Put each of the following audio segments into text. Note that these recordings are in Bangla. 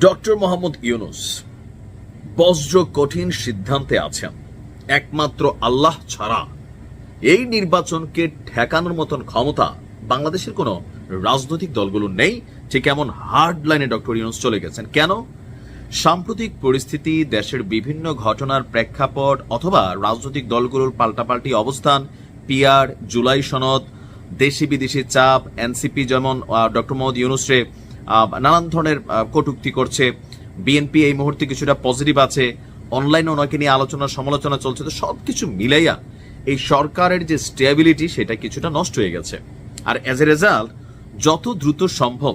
ডক্টর মোহাম্মদ ইউনুস, বজ্র কঠিন সিদ্ধান্তে আছেন। একমাত্র আল্লাহ ছাড়া এই নির্বাচনকে ঠেকানোর মতন ক্ষমতা বাংলাদেশের কোনো রাজনৈতিক দলগুলো নেই। ঠিক এমন হার্ড লাইনে ডক্টর ইউনুস চলে গেছেন। কেন? সাম্প্রতিক পরিস্থিতি, দেশের বিভিন্ন ঘটনার প্রেক্ষাপট অথবা রাজনৈতিক দলগুলোর পাল্টাপাল্টি অবস্থান পিয়ার জুলাই সনদ দেশি বিদেশি চাপ, এনসিপি যেমন ডক্টর মোহাম্মদ ইউনুসরে নানান ধরনের কটূক্তি করছে। বিএনপি এই মুহূর্তে কিছুটা পজিটিভ আছে। অনলাইনে ওনাকে নিয়ে আলোচনা, সমালোচনা চলছে। তো সবকিছু মিলাইয়া এই সরকারের যে স্টেবিলিটি সেটা কিছুটা নষ্ট হয়ে গেছে। আর অ্যাজ এ রেজাল্ট যত দ্রুত সম্ভব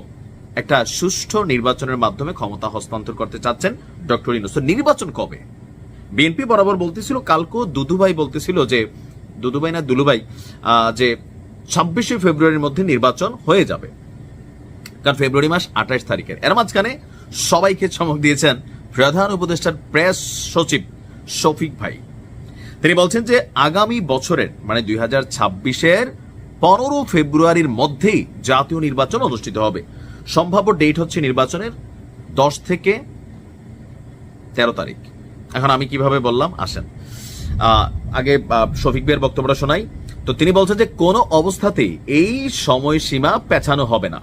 একটা সুষ্ঠু নির্বাচনের মাধ্যমে ক্ষমতা হস্তান্তর করতে চাচ্ছেন ডক্টর ইউনুস তো নির্বাচন কবে? বিএনপি বরাবর বলতেছিল, কালকেও দুদুভাই বলতেছিল যে, দুদুভাই না দুলুভাই যে ছাব্বিশে ফেব্রুয়ারির মধ্যে নির্বাচন হয়ে যাবে। কারণ ফেব্রুয়ারি মাস আঠাশ তারিখের। এর মাঝখানে সবাইকে চমক দিয়েছেন প্রধান উপদেষ্টার প্রেস সচিব শফিক ভাই। তিনি বলছেন যে আগামী বছরের মানে দুই হাজার ছাব্বিশের পনেরো ফেব্রুয়ারির মধ্যেই জাতীয় নির্বাচন অনুষ্ঠিত হবে। সম্ভাব্য ডেট হচ্ছে নির্বাচনের দশ থেকে তেরো তারিখ। এখন আমি কীভাবে বললাম? আসেন। আগে শফিক ভাইয়ের বক্তব্যটা শোনাই। তো তিনি বলছেন যে কোনো অবস্থাতেই এই সময়সীমা পেছানো হবে না।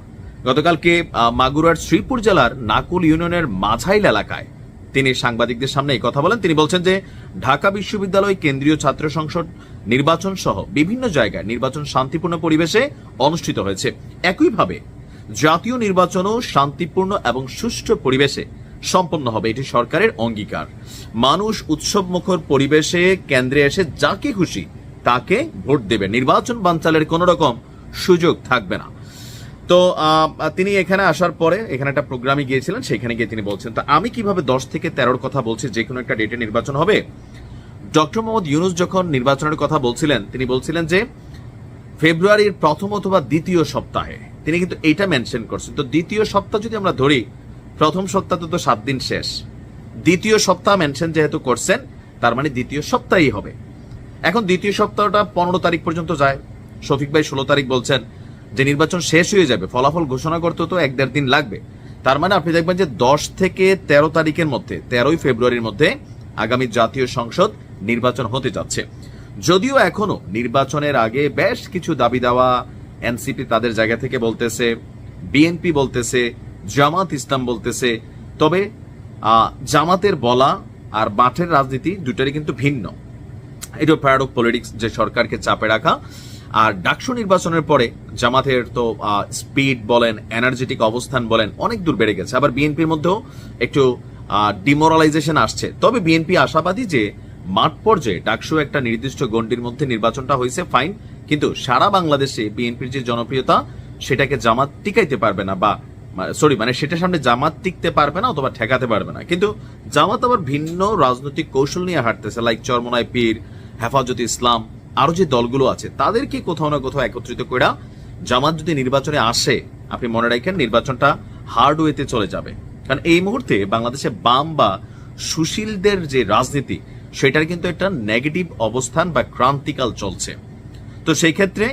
গতকালকে মাগুরার শ্রীপুর জেলার নাকুল ইউনিয়নের মাঝাইল এলাকায় তিনি সাংবাদিকদের সামনে এই কথা বলেন। তিনি বলছেন যে, ঢাকা বিশ্ববিদ্যালয় কেন্দ্রীয় ছাত্র সংসদ নির্বাচন সহ বিভিন্ন জায়গায় নির্বাচন শান্তিপূর্ণ পরিবেশে অনুষ্ঠিত হয়েছে। একইভাবে, জাতীয় নির্বাচনও শান্তিপূর্ণ এবং সুষ্ঠু পরিবেশে সম্পন্ন হবে, এটি সরকারের অঙ্গীকার। মানুষ উৎসবমুখর পরিবেশে কেন্দ্রে এসে যাকে খুশি তাকে ভোট দেবে। নির্বাচন বানচালের কোনো রকম সুযোগ থাকবে না। তো তিনি এখানে আসার পরে এখানে একটা প্রোগ্রামে গিয়েছিলেন, সেখানে গিয়ে তিনি বলছেন, তো আমি কীভাবে দশ থেকে তেরোর কথা বলছি, যে কোনো একটা ডেটে নির্বাচন হবে? ডক্টর মোহাম্মদ ইউনুস যখন নির্বাচনের কথা বলছিলেন, তিনি বলছিলেন যে, ফেব্রুয়ারির প্রথম অথবা দ্বিতীয় সপ্তাহে। তিনি কিন্তু এটা মেনশন করছেন। তো দ্বিতীয় সপ্তাহ যদি আমরা ধরি, প্রথম সপ্তাহ তো সাত দিন শেষ। দ্বিতীয় সপ্তাহ মেনশন যেহেতু করছেন, তার মানে দ্বিতীয় সপ্তাহেই হবে। এখন দ্বিতীয় সপ্তাহটা পনেরো তারিখ পর্যন্ত যায়। শফিক ভাই ষোলো তারিখ বলছেন যে নির্বাচন শেষ হয়ে যাবে, ফলাফল ঘোষণা করতে তো এক দেড় দিন লাগবে। তার মানে আপনি দেখবেন যে দশ থেকে তেরো তারিখের মধ্যে, তেরোই ফেব্রুয়ারির মধ্যে আগামী জাতীয় সংসদ নির্বাচন হতে যাচ্ছে। যদিও এখনও নির্বাচনের আগে বেশ কিছু দাবি দেওয়া এনসিপি তাদের জায়গা থেকে বলতেছে, বিএনপি বলতেছে, জামাত ইসলাম বলতেছে। তবে জামাতের বলা আর মাঠের রাজনীতি দুটারই কিন্তু ভিন্ন। এটা প্যারাডক পলিটিক্স যে সরকারকে চাপে রাখা আর ডাকসু নির্বাচনের পরে জামাতের তো স্পিড বলেন, এনার্জেটিক অবস্থান বলেন, অনেক দূর বেড়ে গেছে। আবার বিএনপির মধ্যেও একটু ডিমোরালাইজেশন আসছে। তবে বিএনপি আশাবাদী যে মাঠ পর্যায়ে ডাকসু একটা নির্দিষ্ট গণ্ডির মধ্যে নির্বাচনটা হয়েছে, ফাইন। কিন্তু সারা বাংলাদেশে বিএনপির যে জনপ্রিয়তা, সেটাকে জামাত টিকাইতে পারবে না বা সরি মানে সেটার সামনে জামাত টিকতে পারবে না অথবা ঠেকাতে পারবে না। কিন্তু জামাত আবার ভিন্ন রাজনৈতিক কৌশল নিয়ে হাঁটতেছে লাইক চরমনায় পীর, হেফাজত ইসলাম আরও যে দলগুলো আছে, তাদেরকে কোথাও না কোথাও একত্রিত করে জামাত যদি নির্বাচনে আসে, আপনি মনে রাখেন নির্বাচনটা হার্ড ওয়েতে চলে যাবে। কারণ এই মুহূর্তে বাংলাদেশে বাম বা সুশীলদের যে রাজনীতি, সেটার কিন্তু একটা নেগেটিভ অবস্থান বা ক্রান্তিকাল চলছে। তো সেই ক্ষেত্রে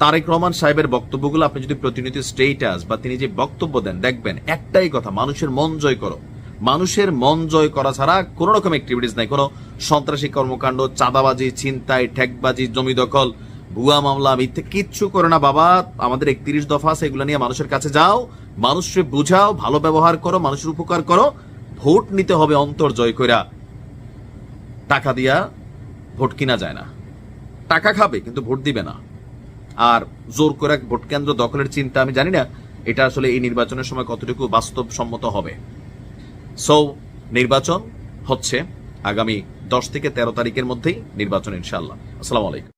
তারেক রহমান সাহেবের বক্তব্যগুলো আপনি যদি প্রতিনিধি স্টেটাস বা তিনি যে বক্তব্য দেন, দেখবেন একটাই কথা, মানুষের মন জয় করো। মানুষের মন জয় করা ছাড়া কোনো রকম অ্যাক্টিভিটিস নাই। কোনো সন্ত্রাসী কর্মকাণ্ড, চাঁদাবাজি, ছিনতাই, ঠেকবাজি, জমি দখল, ভুয়া মামলা, মিথ্যে কিচ্ছু করে না বাবা। আমাদের একত্রিশ দফা আছে, এগুলো নিয়ে মানুষের কাছে যাও। মানুষকে বুঝাও, ভালো ব্যবহার করো, মানুষের উপকার করো। ভোট নিতে হবে অন্তর জয় কইরা। টাকা দিয়া ভোট কিনা যায় না। টাকা খাবে, কিন্তু ভোট দিবে না। আর জোর করে ভোট কেন্দ্র দখলের চিন্তা আমি জানি না। এটা আসলে এই নির্বাচনের সময় কতটুকু বাস্তবসম্মত হবে। সো নির্বাচন হচ্ছে আগামী দশ থেকে তেরো তারিখের মধ্যেই নির্বাচন ইনশাল্লাহ আসসালামু আলাইকুম।